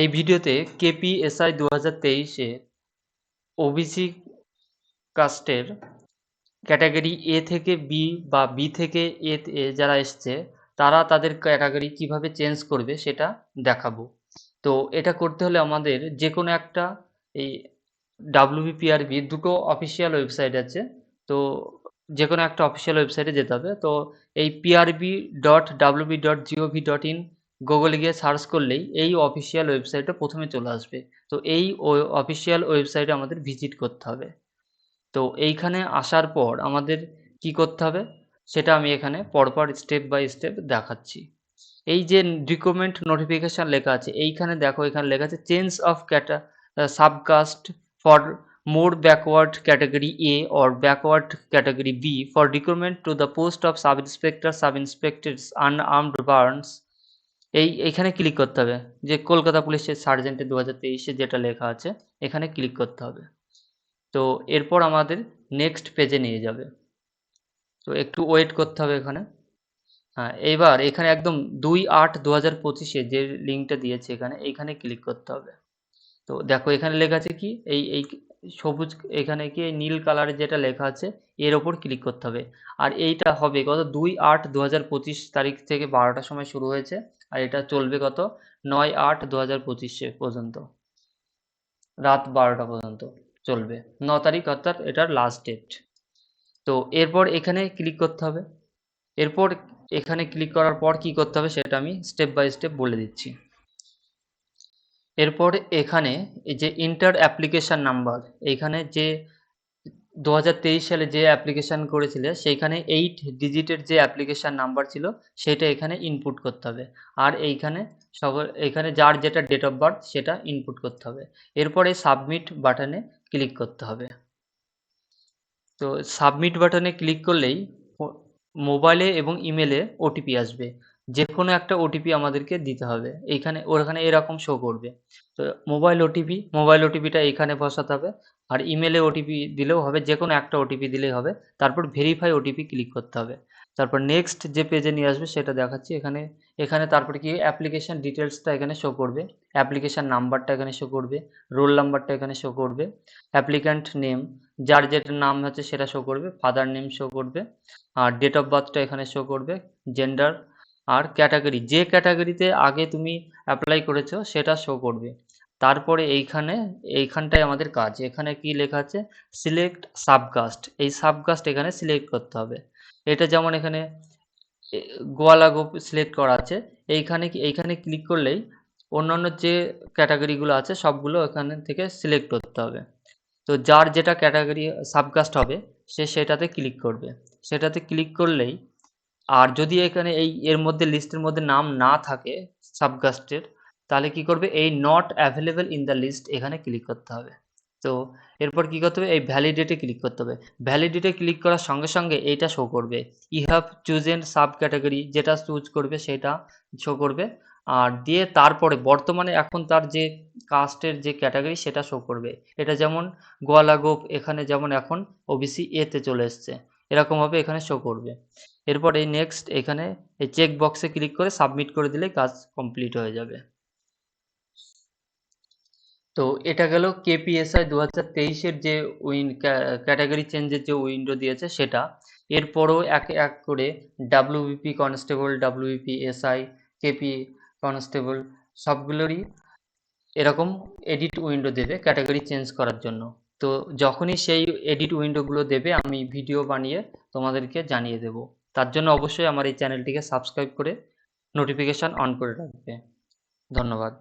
এই ভিডিওতে কেপিএসআই দু হাজার তেইশে ওবিসি কাস্টের ক্যাটাগরি এ থেকে বি বা বি থেকে এ যারা এসছে, তারা তাদের ক্যাটাগরি কীভাবে চেঞ্জ করবে সেটা দেখাবো। তো এটা করতে হলে আমাদের যে কোনো একটা এই ডাব্লিউবিপিআরবি দুটো অফিসিয়াল ওয়েবসাইট আছে। তো যে কোনো একটা অফিসিয়াল ওয়েবসাইটে যেতে হবে। তো এই PRB dot WB dot GOV dot in গুগলে গিয়ে সার্চ করলেই এই অফিসিয়াল ওয়েবসাইটটা প্রথমে চলে আসবে। তো এই অফিসিয়াল ওয়েবসাইটে আমাদের ভিজিট করতে হবে। তো এইখানে আসার পর আমাদের কি করতে হবে? সেটা আমি এখানে পরপর স্টেপ বাই স্টেপ দেখাচ্ছি। এই যে রিকমেন্ড নোটিফিকেশান লেখা আছে, এইখানে দেখো, এখানে লেখা আছে change of ক্যাটা subcaste for more backward category A or backward category B for recruitment to the post of sub inspector sub inspectors unarmed burns এই এখানে ক্লিক করতে হবে। যে কলকাতা পুলিশের সার্জেন্টে দু হাজার তেইশে যেটা লেখা আছে, এখানে ক্লিক করতে হবে। তো এরপর আমাদের নেক্সট পেজে নিয়ে যাবে। তো একটু ওয়েট করতে হবে এখানে। হ্যাঁ এবার এখানে একদম দুই আট দু হাজার পঁচিশে যে লিঙ্কটা দিয়েছে এখানে, এইখানে ক্লিক করতে হবে। তো দেখো এখানে লেখা আছে কি? এই এই সবুজ এখানে কি নীল কালারের যেটা লেখা আছে, এর ওপর ক্লিক করতে হবে। আর এইটা হবে কত? দুই আট দু তারিখ থেকে বারোটার সময় শুরু হয়েছে, আর এটা চলবে কত? নয় আট দু পর্যন্ত। রাত বারোটা পর্যন্ত চলবে। ন তারিখ অর্থাৎ এটার লাস্ট ডেট তো এরপর এখানে ক্লিক করতে হবে। এরপর এখানে ক্লিক করার পর কি করতে হবে সেটা আমি স্টেপ বাই স্টেপ বলে দিচ্ছি। এরপর এখানে যে ইন্টার অ্যাপ্লিকেশান নাম্বার এইখানে যে দু হাজার তেইশ সালে যে অ্যাপ্লিকেশান করেছিলে, সেইখানে এইট ডিজিটের যে অ্যাপ্লিকেশান নাম্বার ছিল, সেটা এখানে ইনপুট করতে হবে। আর এইখানে সব এখানে যার যেটা ডেট অফ বার্থ সেটা ইনপুট করতে হবে। এরপরে সাবমিট বাটনে ক্লিক করতে হবে। তো সাবমিট বাটনে ক্লিক করলেই মোবাইলে এবং ইমেলে ওটিপি আসবে। যে কোনো একটা ওটিপি আমাদেরকে দিতে হবে। এইখানে, ওখানে এরকম শো করবে। তো মোবাইল ওটিপি মোবাইল ওটিপিটা এখানে বসাতে হবে। আর ইমেলে ওটিপি দিলেও হবে যে কোনো একটা ওটিপি দিলেই হবে। তারপর ভেরিফাই ওটিপি ক্লিক করতে হবে। তারপর নেক্সট যে পেজে নিয়ে আসবে, সেটা দেখাচ্ছি। এখানে এখানে তারপরে কি অ্যাপ্লিকেশান ডিটেলসটা এখানে শো করবে। অ্যাপ্লিকেশান নাম্বারটা এখানে শো করবে। রোল নাম্বারটা এখানে শো করবে। অ্যাপ্লিক্যান্ট নেম যার যেটা নাম হচ্ছে সেটা শো করবে। ফাদার নেম শো করবে। আর ডেট অফ বার্থটা এখানে শো করবে। জেন্ডার আর ক্যাটাগরি যে ক্যাটাগরিতে আগে তুমি অ্যাপ্লাই করেছ সেটা শো করবে। তারপরে এইখানে, এইখানটায় আমাদের কাজ। এখানে কি লেখা আছে? সিলেক্ট সাবকাস্ট এই সাবকাস্ট এখানে সিলেক্ট করতে হবে। এটা যেমন এখানে গোয়ালা গোপ সিলেক্ট করা আছে, এইখানে এইখানে ক্লিক করলেই অন্যান্য যে ক্যাটাগরিগুলো আছে সবগুলো এখানে থেকে সিলেক্ট করতে হবে। তো যার যেটা ক্যাটাগরি সাবকাস্ট হবে, সে সেটাতে ক্লিক করবে। সেটাতে ক্লিক করলেই আর যদি এখানে এই এর মধ্যে লিস্টের মধ্যে নাম না থাকে সাবকাস্টের তাহলে কি করবে? এই not available in the list এখানে ক্লিক করতে হবে। তো এরপর কি করতে হবে? এই ভ্যালিডেটে ক্লিক করতে হবে। ভ্যালিডেটে ক্লিক করার সঙ্গে সঙ্গে এইটা শো করবে। You have chosen sub category যেটা চুজ করবে সেটা শো করবে। আর দিয়ে তারপরে বর্তমানে এখন তার যে কাস্টের যে ক্যাটাগরি সেটা শো করবে। এটা যেমন গোয়ালাগোপ, এখানে যেমন এখন ওবিসি এতে চলে এসছে। এরকমভাবে এখানে শো করবে। এরপর নেক্সট এখানে এই চেক বক্সে ক্লিক করে সাবমিট করে দিলে কাজ কমপ্লিট হয়ে যাবে। তো এটা গেল কেপিএসআই দু হাজার তেইশের যে উইন ক্যাটাগরি চেঞ্জের যে উইন্ডো দিয়েছে সেটা। এরপরও এক এক করে WBP constable WBP SI KP constable সবগুলোরই এরকম এডিট উইন্ডো দেবে ক্যাটাগরি চেঞ্জ করার জন্য। তো যখনই সেই এডিট উইন্ডোগুলো দেবে, আমি ভিডিও বানিয়ে তোমাদেরকে জানিয়ে দেব। তার জন্য অবশ্যই আমার এই চ্যানেলটিকে সাবস্ক্রাইব করে নোটিফিকেশান অন করে রাখবে। ধন্যবাদ।